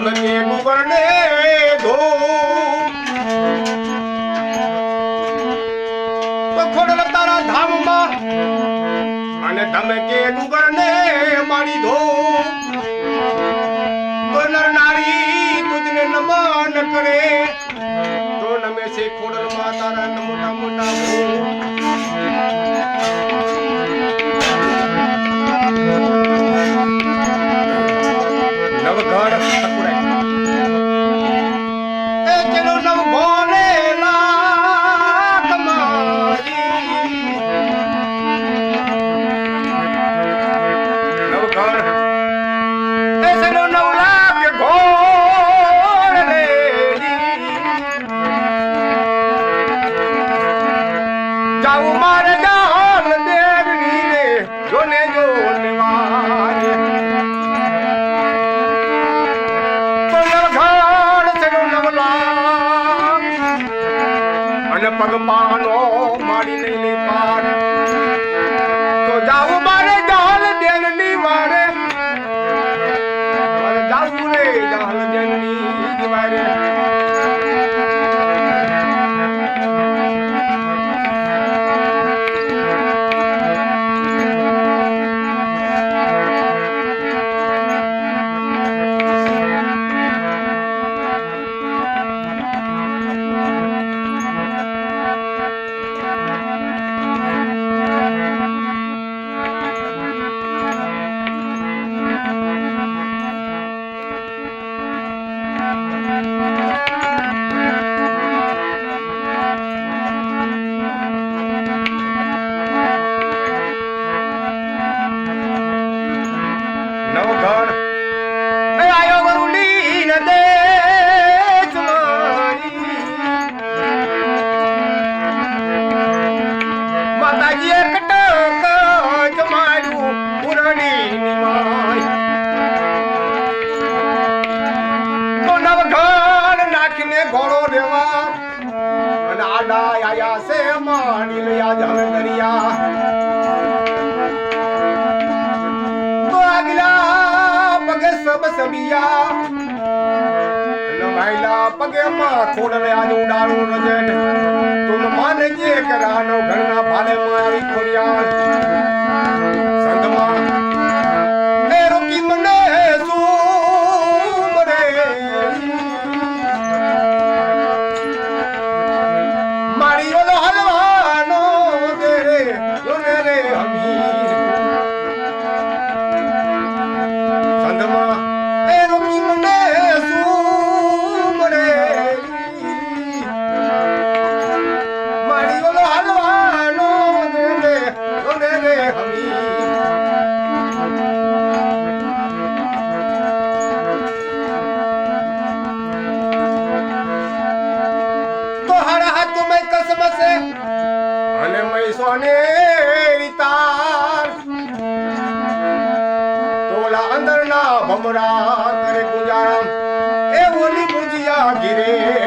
ધમકે ગુગળને ધો તો તારા ધામમાં અને ધમકે ગુગળને મારી ધો તો નર તુજને નમન તો નમે છે ખોડલ માં મોટા નવઘર જાઉં મારે જાન દેવની રે જોને જોને વારે પગલઘાડ ચડો નવલા અને પગપાનો માડી લઈને પાર. તો જાવું મારે દેનની વારે મારે નવઘર એ આયો વરુડી ન દેશ મારી. માતાજીએ કટક જમાડ્યું પુરાણી તો નવઘર નાખીને ઘોડો દેવા અને આયા છે માણી આજ હવે દરિયા. સબિયા નવાઈલા પગે માં ખોડલે આજ ઉડાડું નજર. તુમ માને જે કરાનો ઘરના ભાલે મારી ખોડિયાર અને મેં સોને તાર તોલા અંદરના ભમરા કરે ગુજારા. એ ઓલી ભુજિયા ગીરે